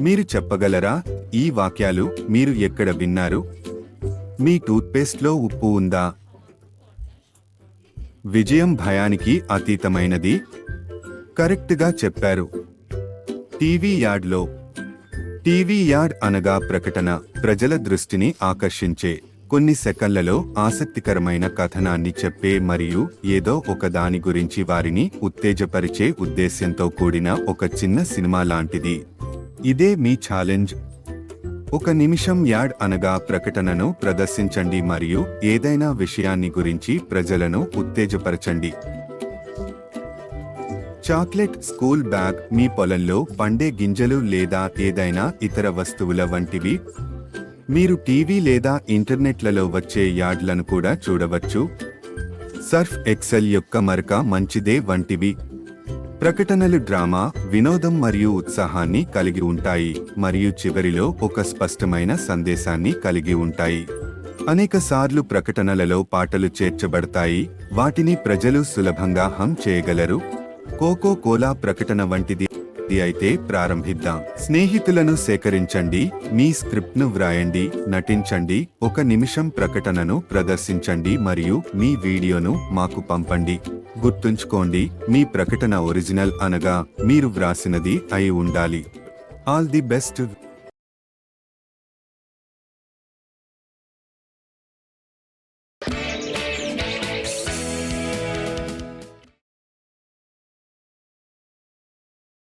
మీరు చెప్పగలరా? ఈ వాక్యాలు మీరు ఎక్కడ విన్నారు? మీ టూత్పేస్ట్లో ఉప్పు ఉందా? విజయం భయానికి అతీతమైనది. కరెక్ట్గా చెప్పారు. టీవీ యార్డ్లో టీవీ యార్డ్ అనగా ప్రకటన ప్రజల దృష్టిని ఆకర్షించే కొన్ని సెకన్లలో ఆసక్తికరమైన కథనాన్ని చెప్పే మరియు ఏదో ఒక దాని గురించి వారిని ఉత్తేజపరిచే ఉద్దేశ్యంతో కూడిన ఒక చిన్న సినిమా లాంటిది. ఇదే మీ ఛాలెంజ్. ఒక నిమిషం యాడ్ అనగా ప్రకటనను ప్రదర్శించండి మరియు ఏదైనా విషయాన్ని గురించి ప్రజలను ఉత్తేజపరచండి. చాక్లెట్ స్కూల్ బ్యాగ్ మీ పొలంలో పండే గింజలు లేదా ఏదైనా ఇతర వస్తువుల వంటివి. మీరు టీవీ లేదా ఇంటర్నెట్లలో వచ్చే యాడ్లను కూడా చూడవచ్చు. సర్ఫ్ ఎక్సెల్ యొక్క మరక మంచిదే వంటివి. ప్రకటనలు డ్రామా వినోదం మరియు ఉత్సాహాన్ని కలిగి ఉంటాయి మరియు చివరిలో ఒక స్పష్టమైన సందేశాన్ని కలిగి ఉంటాయి. అనేక సార్లు ప్రకటనలలో పాటలు చేర్చబడతాయి. వాటిని ప్రజలు సులభంగా హమ్ చేయగలరు. కోకో కోలా ప్రకటన వంటిది అయితే ప్రారంభిద్దాం. స్నేహితులను సేకరించండి. మీ స్క్రిప్ట్ను వ్రాయండి. నటించండి. ఒక నిమిషం ప్రకటనను ప్రదర్శించండి మరియు మీ వీడియోను మాకు పంపండి. గుర్తుంచుకోండి మీ ప్రకటన ఒరిజినల్ అనగా మీరు వ్రాసినది అయి ఉండాలి. All the best